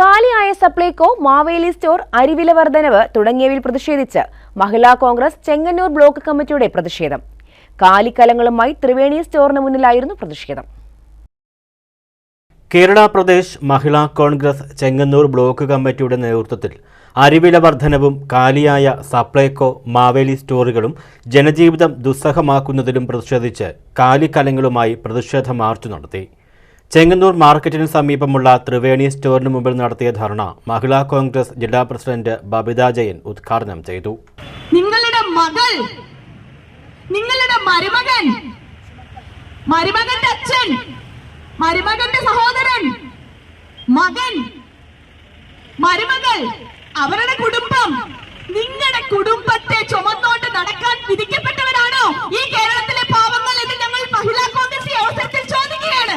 കാലിയായ Supplyco Maveli store അരിവില വർധനവ് തുടങ്ങിയവയിൽ പ്രതിഷേധിച്ച് മഹിളാ കോൺഗ്രസ് ചെങ്ങന്നൂർ ബ്ലോക്ക് കമ്മിറ്റിയുടെ പ്രതിഷേധം. കാലിക്കലങ്ങളുമായി ത്രിവേണി സ്റ്റോറിന് മുന്നിലായിരുന്നു പ്രതിഷേധം. കേരള പ്രദേശ് മഹിളാ കോൺഗ്രസ് ചെങ്ങന്നൂർ ബ്ലോക്ക് കമ്മിറ്റിയുടെ നേതൃത്വത്തിൽ അരിവില വർധനവും കാലിയായ സപ്ലൈകോ മാവേലി സ്റ്റോറുകളും ജനജീവിതം ദുസ്സഹമാക്കുന്നതിലും പ്രതിഷേധിച്ച് കാലിക്കലങ്ങളുമായി പ്രതിഷേധ മാർച്ച് നടത്തി. ചെങ്ങന്നൂർ മാർക്കറ്റിന് സമീപമുള്ള ത്രിവേണി സ്റ്റോറിന് മുമ്പിൽ നടത്തിയ ധർണ മഹിളാ കോൺഗ്രസ് ജില്ലാ പ്രസിഡന്റ് ബബിത ജയൻ ഉദ്ഘാടനം ചെയ്തു. നിങ്ങളുടെ മകൾ നിങ്ങളുടെ മരുമകൻ മരുമകന്റെ അച്ഛൻ മരുമകന്റെ സഹോദരൻ മകൻ മരുമകൾ അവരുടെ കുടുംബം നിങ്ങളുടെ കുടുംബത്തെ ചുമന്നോണ്ട് നടക്കാൻ വിധിക്കപ്പെട്ടവരാണോ ഈ കേരളത്തിലെ പാവങ്ങൾ എന്ന് ഞങ്ങൾ മഹിളാ കോൺഗ്രസ് ഈ അവസരത്തിൽ ചോദിക്കുകയാണ്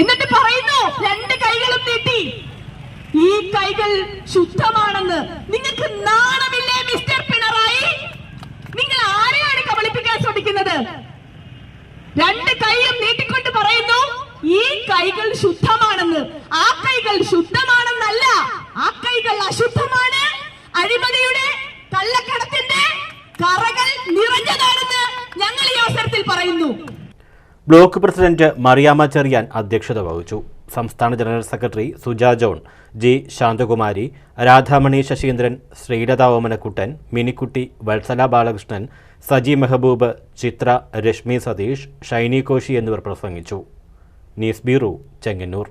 എന്നിട്ട് പറയുന്നു രണ്ട് കൈകളും നീട്ടി ഈ ശുദ്ധമാണെന്ന് നിങ്ങൾക്ക് നാണമില്ലേ മിസ്റ്റർ പിണറായി? നിങ്ങൾ ആരെയാണ് കബളിപ്പിക്കാൻ ശ്രമിക്കുന്നത്? രണ്ട് കൈയും നീട്ടിക്കൊണ്ട് പറയുന്നു ഈ കൈകൾ ശുദ്ധമാണെന്ന്. ആ കൈകൾ ശുദ്ധമാണെന്നല്ല ആ കൈകൾ അശുദ്ധമാണ്. അഴിമതിയുടെ കള്ളക്കടത്തിന്റെ കറകൾ നിറഞ്ഞതാണെന്ന് ഞങ്ങൾ ഈ അവസരത്തിൽ പറയുന്നു. ബ്ലോക്ക് പ്രസിഡന്റ് മറിയാമ്മ ചെറിയാൻ അധ്യക്ഷത വഹിച്ചു. സംസ്ഥാന general secretary Suja John G. Santhakumari Radhamani Saseendran Sreelatha Omanakuttan Minikutty Vatsala Balakrishnan Saji Mehaboob Chithra Reshmi Satheesh Shiny Koshy എന്നിവർ പ്രസംഗിച്ചു. News bureau Chengannur.